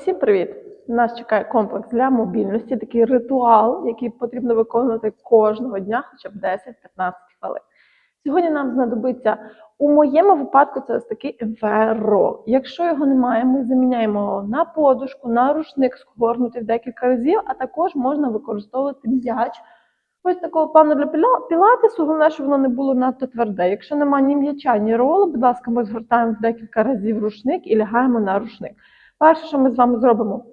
Усім привіт! Нас чекає комплекс для мобільності, такий ритуал, який потрібно виконувати кожного дня, хоча б 10-15 хвилин. Сьогодні нам знадобиться у моєму випадку це ось такий веро. Якщо його немає, ми заміняємо на подушку, на рушник, згорнутий в декілька разів, а також можна використовувати м'яч. Ось такого плану для піла- пілатесу, головне, щоб воно не було надто тверде. Якщо немає ні м'яча, ні ролу, будь ласка, ми згортаємо в декілька разів рушник і лягаємо на рушник. Перше, що ми з вами зробимо,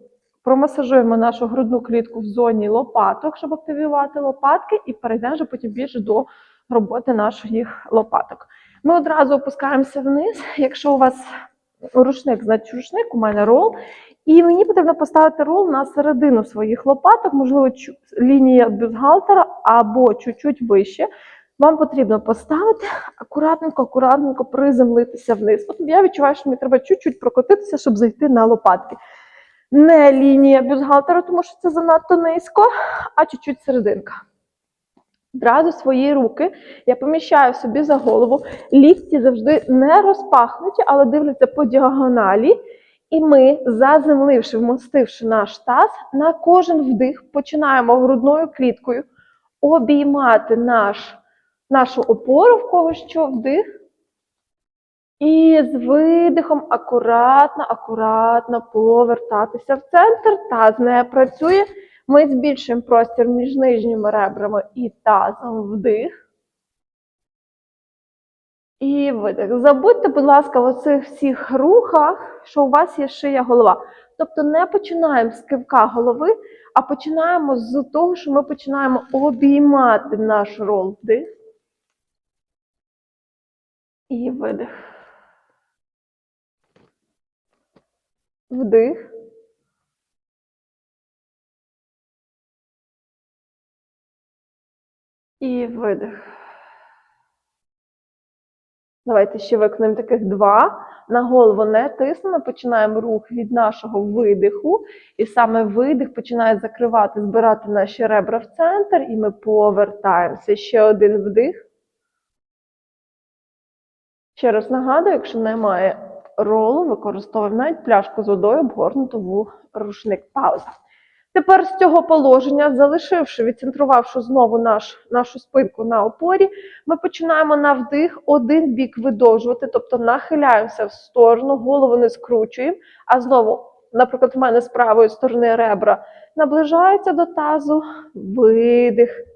промасажуємо нашу грудну клітку в зоні лопаток, щоб активувати лопатки, і перейдемо вже потім більше до роботи наших лопаток. Ми одразу опускаємося вниз. Якщо у вас рушник, значить рушник, у мене рол. І мені потрібно поставити рол на середину своїх лопаток, можливо, лінія бюстгальтера або чуть-чуть вище. Вам потрібно поставити акуратненько, акуратненько приземлитися вниз. От я відчуваю, що мені треба чуть-чуть прокотитися, щоб зайти на лопатки. Не лінія бюстгальтера, тому що це занадто низько, а чуть-чуть серединка. Одразу свої руки я поміщаю собі за голову. Лікті завжди не розпахнуті, але дивляться по діагоналі. І ми, заземливши, вмостивши наш таз, на кожен вдих починаємо грудною кліткою обіймати наш, нашу опору, в кого що вдих. І з видихом акуратно, акуратно повертатися в центр. Таз не працює. Ми збільшуємо простір між нижніми ребрами і тазом вдих. І видих. Забудьте, будь ласка, в оцих всіх рухах, що у вас є шия голова. Тобто не починаємо з кивка голови, а починаємо з того, що ми починаємо обіймати наш рол вдих. І видих. Вдих. І видих. Давайте ще виконуємо таких два. На голову не тиснемо, починаємо рух від нашого видиху. І саме видих починає закривати, збирати наші ребра в центр, і ми повертаємося. Ще один вдих. Ще раз нагадую, якщо немає ролу, використовуємо навіть пляшку з водою, обгорнуту в рушник. Пауза. Тепер з цього положення, залишивши, відцентрувавши знову наш, нашу спинку на опорі, ми починаємо на вдих один бік видовжувати, тобто нахиляємося в сторону, голову не скручуємо, а знову, наприклад, в мене з правої сторони ребра наближаються до тазу, видих,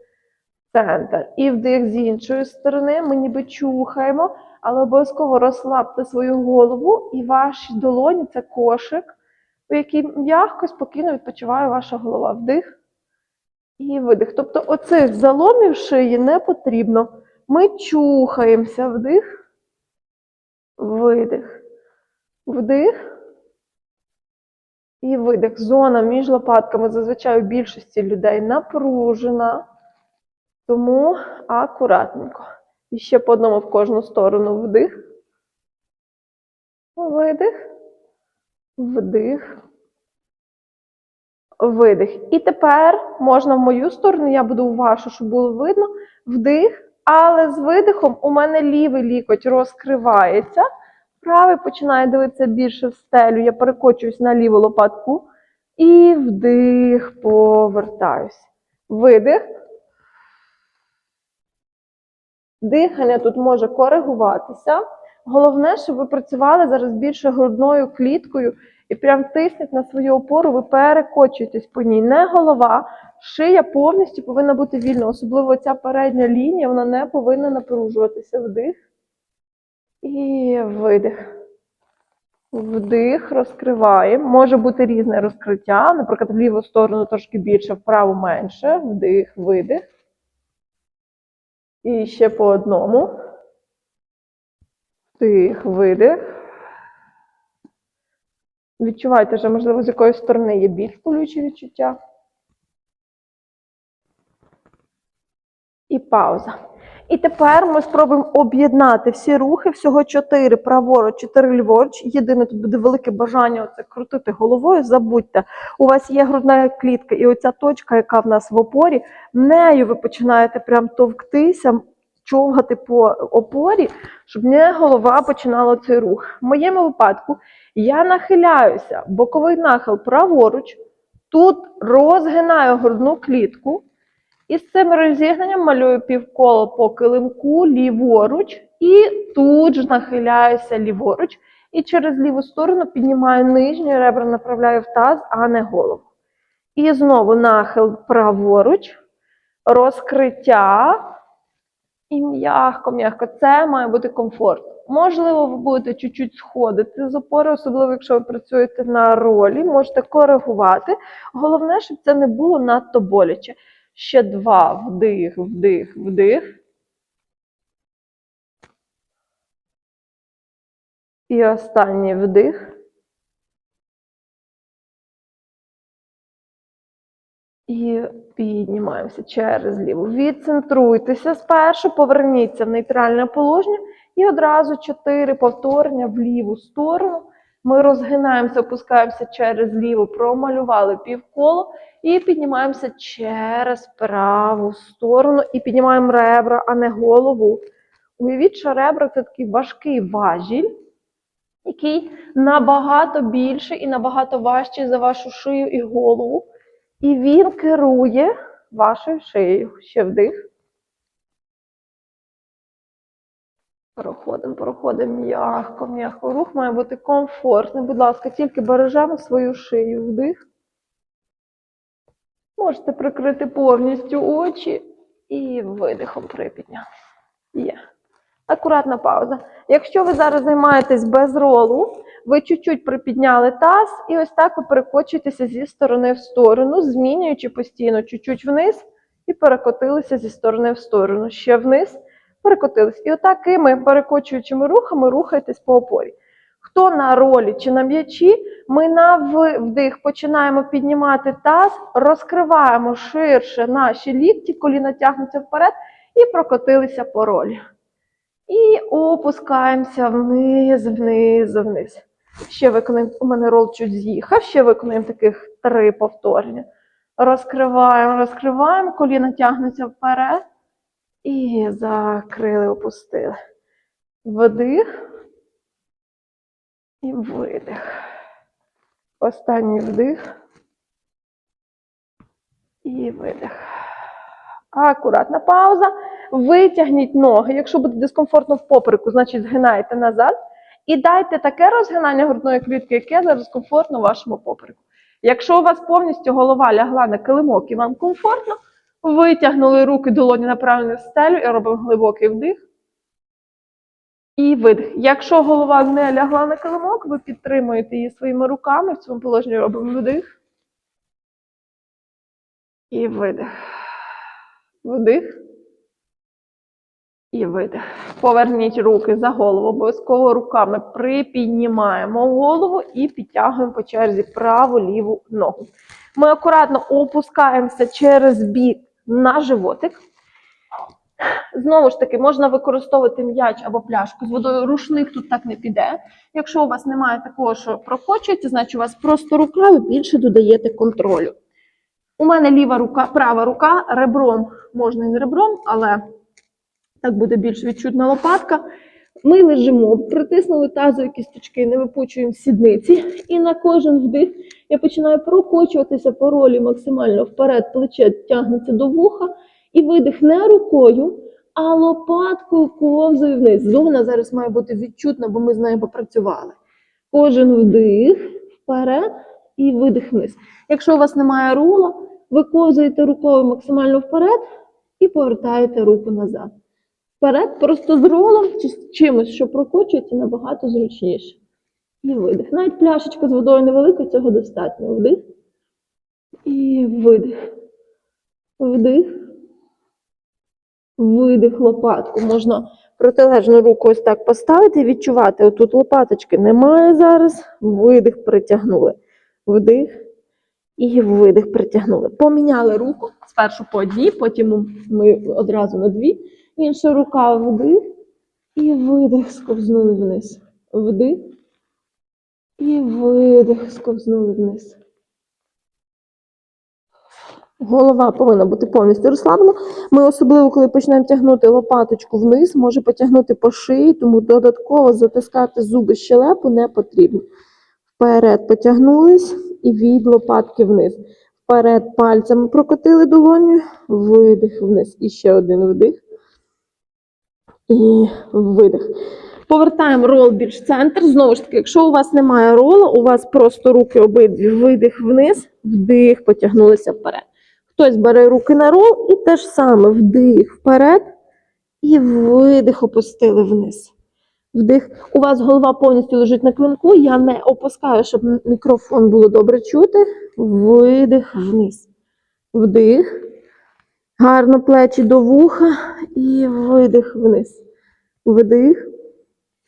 центр. І вдих з іншої сторони, ми ніби чухаємо, але обов'язково розслабте свою голову і ваші долоні це кошик у якій м'яко, спокійно відпочиває ваша голова. Вдих і видих. Тобто оцих заломів шиї не потрібно. Ми чухаємося вдих, видих, вдих і видих. Зона між лопатками зазвичай у більшості людей напружена, тому акуратненько. І ще по одному в кожну сторону вдих, видих. Вдих. Видих. І тепер можна в мою сторону, я буду вашу, щоб було видно. Вдих. Але з видихом у мене лівий лікоть розкривається. Правий починає дивитися більше в стелю. Я перекочуюсь на ліву лопатку. І вдих, повертаюсь. Видих. Дихання тут може коригуватися. Головне, щоб ви працювали зараз більше грудною кліткою і прям тисніть на свою опору, ви перекочуєтесь по ній. Не голова, шия повністю повинна бути вільна. Особливо ця передня лінія, вона не повинна напружуватися. Вдих і видих. Вдих, розкриваємо. Може бути різне розкриття. Наприклад, в ліву сторону трошки більше, вправо менше. Вдих, видих. І ще по одному. Вдих, видих. Відчувайте, що, можливо, з якоїсь сторони є більш болючі відчуття. І пауза. І тепер ми спробуємо об'єднати всі рухи, всього 4 праворуч, 4 ліворуч. Єдине тут буде велике бажання оце крутити головою. Забудьте, у вас є грудна клітка, і оця точка, яка в нас в опорі, нею ви починаєте прям товктися. човгати по опорі, щоб не голова починала цей рух. В моєму випадку я нахиляюся, боковий нахил праворуч, тут розгинаю грудну клітку. І з цим розігненням малюю півколо по килимку ліворуч, і тут ж нахиляюся ліворуч. І через ліву сторону піднімаю нижню ребра, направляю в таз, а не голову. І знову нахил праворуч, розкриття. І м'яко, м'яко. Це має бути комфорт. Можливо, ви будете чуть-чуть сходити з опори, особливо, якщо ви працюєте на ролі, можете коригувати. Головне, щоб це не було надто боляче. Ще два. Вдих, вдих, вдих. І останній вдих. І піднімаємося через ліву. Відцентруйтеся спершу, поверніться в нейтральне положення і одразу чотири повторення в ліву сторону. Ми розгинаємося, опускаємося через ліву, промалювали півколо і піднімаємося через праву сторону і піднімаємо ребра, а не голову. Уявіть, що ребра це такий важкий важіль, який набагато більший і набагато важчий за вашу шию і голову. І він керує вашою шиєю. Ще вдих. Проходимо, проходимо м'яко, м'яко. Рух має бути комфортний. Будь ласка, тільки бережемо свою шию. Вдих. Можете прикрити повністю очі і видихом припідняти. Є. Акуратна пауза. Якщо ви зараз займаєтесь без ролу, ви чуть-чуть припідняли таз, і ось так ви перекочуєтеся зі сторони в сторону, змінюючи постійно чуть-чуть вниз і перекотилися зі сторони в сторону. Ще вниз, перекотились. І отакими перекочуючими рухами рухайтесь по опорі. Хто на ролі чи на м'ячі, ми на вдих починаємо піднімати таз, розкриваємо ширше наші лікті, коліна тягнуться вперед і прокотилися по ролі. І опускаємося вниз, вниз, вниз. Ще виконуємо, у мене рол чуть з'їхав, ще виконуємо таких три повторення. Розкриваємо, розкриваємо, коліна тягнуться вперед. І закрили, опустили. Вдих. І видих. Останній вдих. І видих. Акуратна пауза. Витягніть ноги. Якщо буде дискомфортно в попереку, значить згинайте назад. І дайте таке розгинання грудної клітки, яке зараз комфортно вашому попереку. Якщо у вас повністю голова лягла на килимок і вам комфортно, витягнули руки долоні направлені в стелю і робимо глибокий вдих. І видих. Якщо голова не лягла на килимок, ви підтримуєте її своїми руками. В цьому положенні робимо вдих. І видих. Вдих. І видих. Поверніть руки за голову. Обов'язково руками припіднімаємо голову і підтягуємо по черзі праву ліву ногу. Ми акуратно опускаємося через бік на животик. Знову ж таки, можна використовувати м'яч або пляшку з водою. Рушник тут так не піде. Якщо у вас немає такого, що прокочується, значить у вас просто рука, ви більше додаєте контролю. У мене ліва рука, права рука, ребром можна і не ребром, але так буде більш відчутна лопатка. Ми лежимо, притиснули тазові кісточки, не випучуємо сідниці. І на кожен вдих я починаю прокочуватися по ролі максимально вперед, плече тягнеться до вуха. І видих не рукою, а лопаткою ковзою вниз. Зона зараз має бути відчутна, бо ми з нею попрацювали. Кожен вдих вперед і видих вниз. Якщо у вас немає рула, ви ковзаєте рукою максимально вперед і повертаєте руку назад. Вперед, просто з ролом чи з чимось, що прокочується, набагато зручніше. І видих. Навіть пляшечка з водою невелика, цього достатньо. Вдих. І видих. Вдих. Видих лопатку. Можна протилежну руку ось так поставити і відчувати. Отут лопаточки немає зараз. Видих притягнули. Вдих. І видих притягнули. Поміняли руку спершу по одній, потім ми одразу на дві. Інша рука вдих. І видих сковзнули вниз. Вдих. І видих сковзнули вниз. Голова повинна бути повністю розслаблена. Ми особливо, коли почнемо тягнути лопаточку вниз, може потягнути по шиї, тому додатково затискати зуби щелепу не потрібно. Вперед потягнулись і від лопатки вниз. Вперед пальцями прокотили долоню, видих вниз. І ще один вдих. І видих. Повертаємо рол більш центр. Знову ж таки, якщо у вас немає рола, у вас просто руки обидві, видих вниз, вдих, потягнулися вперед. Хтось бере руки на рол і те ж саме вдих вперед і видих опустили вниз. Вдих. У вас голова повністю лежить на клинку. Я не опускаю, щоб мікрофон було добре чути. Видих вниз. Вдих. Гарно плечі до вуха і видих вниз. Вдих.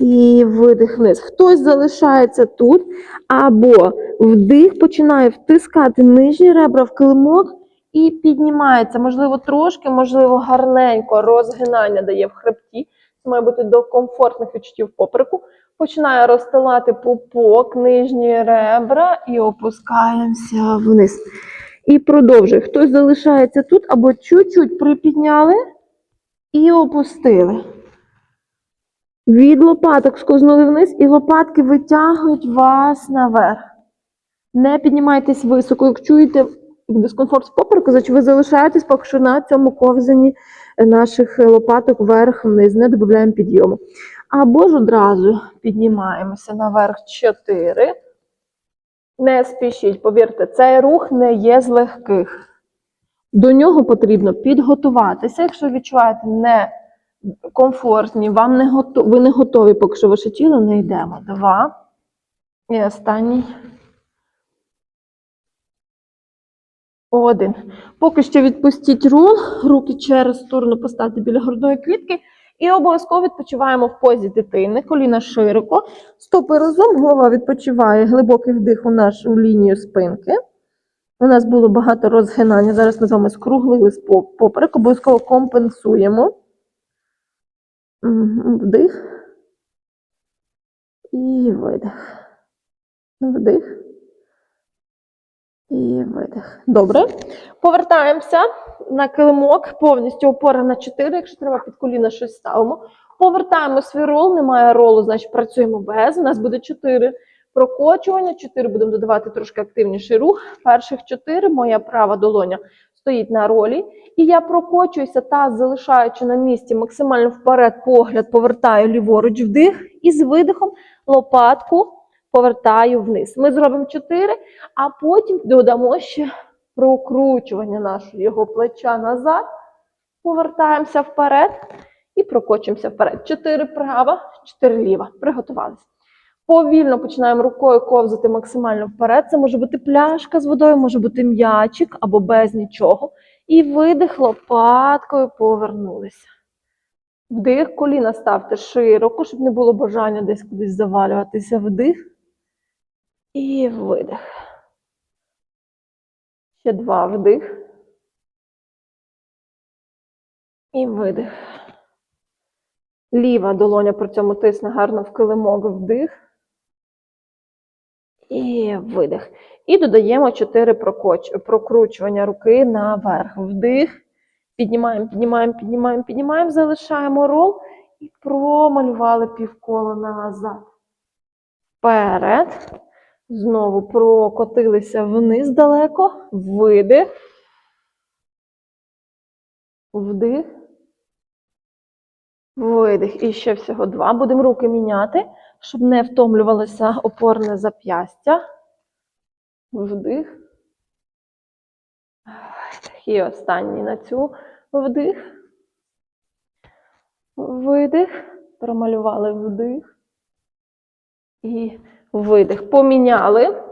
І видих вниз. Хтось залишається тут, або вдих починає втискати нижні ребра в килимок і піднімається. Можливо, трошки, можливо, гарненько розгинання дає в хребті. Це має бути до комфортних відчуттів попереку. Починає розстилати пупок, нижні ребра і опускаємося вниз. І продовжує. Хтось залишається тут, або чуть-чуть припідняли і опустили. Від лопаток скознули вниз, і лопатки витягують вас наверх. Не піднімайтесь високо. Як чуєте дискомфорт з попереку, значить ви залишаєтесь поки що на цьому ковзанні наших лопаток вверх-вниз, не додаємо підйому. Або ж одразу піднімаємося наверх 4. Не спішіть, повірте, цей рух не є з легких. До нього потрібно підготуватися, якщо відчуваєте не комфортні, вам не готові, ви не готові, поки що ваше тіло не йдемо. Два. І останній. Один. Поки що відпустіть рул, руки через сторону поставте біля грудної клітки. І обов'язково відпочиваємо в позі дитини, коліна широко, стопи разом, голова відпочиває, глибокий вдих у нашу лінію спинки. У нас було багато розгинання. Зараз ми з вами скруглили поперек, обов'язково компенсуємо. Вдих. І видих. Вдих. І видих. Добре. Повертаємося на килимок, повністю опора на 4, якщо треба під коліна щось ставимо. Повертаємо свій рол, немає ролу, значить працюємо без. У нас буде 4 прокочування, 4 будемо додавати трошки активніший рух. Перших 4 моя права долоня стоїть на ролі. І я прокочуюся та залишаючи на місці максимально вперед погляд, повертаю ліворуч вдих і з видихом лопатку повертаю вниз. Ми зробимо 4, а потім додамо ще прокручування нашого плеча назад. Повертаємося вперед і прокочуємося вперед. 4 права, 4 ліва. Приготувалися. Повільно починаємо рукою ковзати максимально вперед. Це може бути пляшка з водою, може бути м'ячик або без нічого. І видих лопаткою повернулися. Вдих, коліна ставте широко, щоб не було бажання десь кудись завалюватися. Вдих. І видих. Ще два вдих. І видих. Ліва долоня при цьому тисне гарно в килимок вдих. І видих. І додаємо 4 прокоч... прокручування руки наверх. Вдих. Піднімаємо, піднімаємо, піднімаємо, піднімаємо, залишаємо рол і промалювали півколо назад. Вперед. Знову прокотилися вниз далеко. Видих. Вдих. Видих. І ще всього два. Будемо руки міняти, щоб не втомлювалося опорне зап'ястя. Вдих. І останній на цю вдих. Видих. Промалювали вдих. І видих. Поміняли.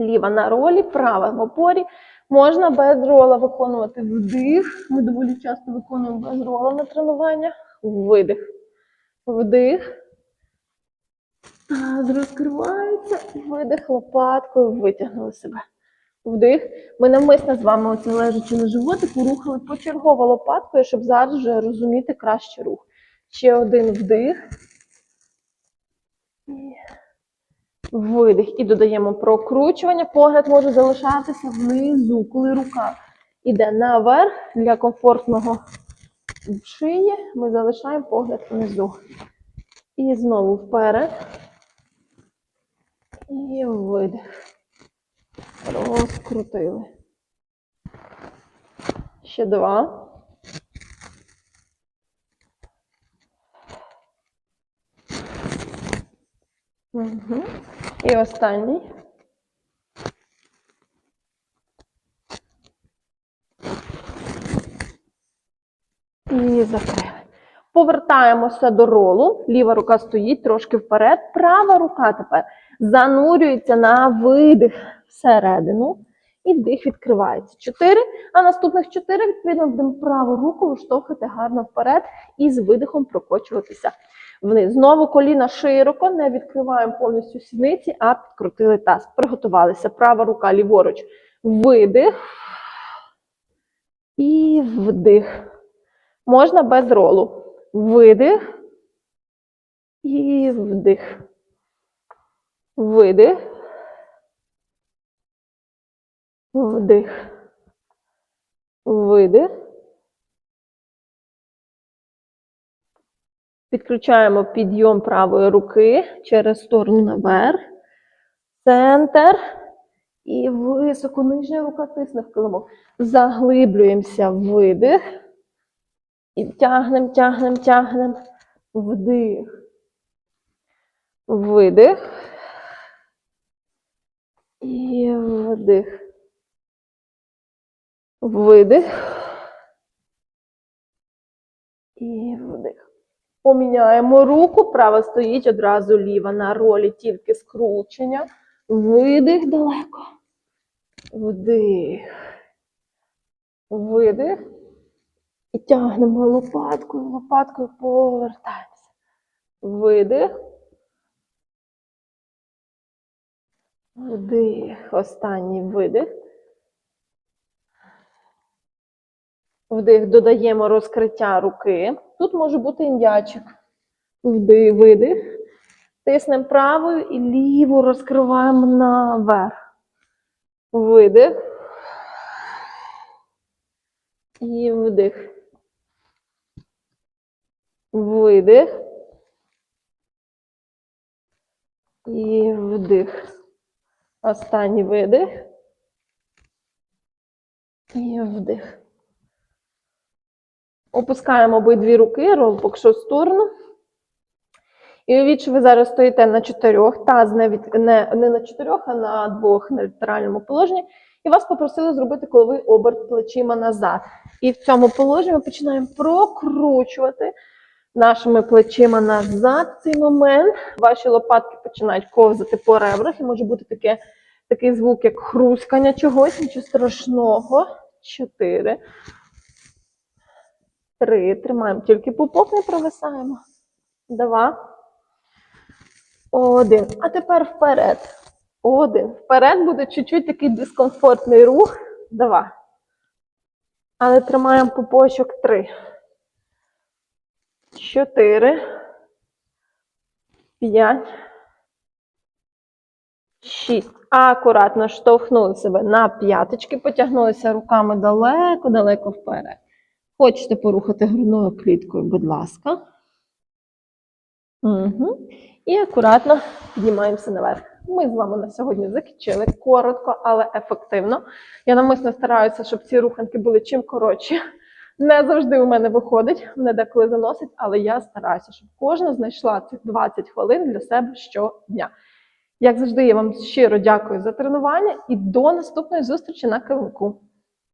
Ліва на ролі, права в опорі. Можна без рола виконувати вдих. Ми доволі часто виконуємо без рола на тренуваннях. Видих. Вдих. Таз розкривається. Видих лопаткою. Витягнули себе. Вдих. Ми навмисно з вами, оце лежачи на животику, рухали почергово лопаткою, щоб зараз вже розуміти краще рух. Ще один вдих. І видих. І додаємо прокручування. Погляд може залишатися внизу, коли рука іде наверх для комфортного шиї. Ми залишаємо погляд внизу. І знову вперед. Видих. Розкрутили. Ще два. Угу. І останній. І закрили. Повертаємося до ролу. Ліва рука стоїть трошки вперед. Права рука тепер занурюється на видих всередину. І вдих відкривається. Чотири. А наступних чотири, відповідно, будемо праву руку виштовхувати гарно вперед і з видихом прокочуватися вниз. Знову коліна широко, не відкриваємо повністю сідниці, а підкрутили таз. Приготувалися. Права рука ліворуч. Видих. І вдих. Можна без ролу. Видих. І вдих. Видих. Вдих. Видих. Підключаємо підйом правої руки через сторону наверх. Центр. І високо нижня рука тисне в килимок. Заглиблюємося видих. І тягнем, тягнем, тягнем. Вдих. Видих. І вдих. Видих. І вдих. Поміняємо руку. Права стоїть одразу ліва на ролі, тільки скручення. Видих далеко. Вдих. Видих. І тягнемо лопаткою, лопаткою повертаємося. Видих. Вдих. Останній видих. Вдих. Додаємо розкриття руки. Тут може бути індячик. Вдих, видих. Тиснемо правою і ліву розкриваємо наверх. Видих. І вдих. Видих. І вдих. Останній видих. І вдих. Опускаємо обидві руки, рол поки в сторону. І уявіть, що ви зараз стоїте на чотирьох, таз не, від, не, не на чотирьох, а на двох на літеральному положенні. І вас попросили зробити коловий оберт плечима назад. І в цьому положенні ми починаємо прокручувати нашими плечима назад. Цей момент ваші лопатки починають ковзати по ребрах, і може бути таке, такий звук, як хрускання чогось, нічого страшного. Чотири. Три. Тримаємо тільки пупок, не провисаємо. Два. Один. А тепер вперед. Один. Вперед буде чуть-чуть такий дискомфортний рух. Два. Але тримаємо пупочок. Три. Чотири. П'ять. Шість. Акуратно штовхнули себе на п'яточки, потягнулися руками далеко-далеко вперед. Хочете порухати грудною кліткою, будь ласка. Угу. І акуратно піднімаємося наверх. Ми з вами на сьогодні закінчили коротко, але ефективно. Я навмисно стараюся, щоб ці руханки були чим коротші. Не завжди у мене виходить, мене деколи заносить, але я стараюся, щоб кожна знайшла цих 20 хвилин для себе щодня. Як завжди, я вам щиро дякую за тренування і до наступної зустрічі на килимку.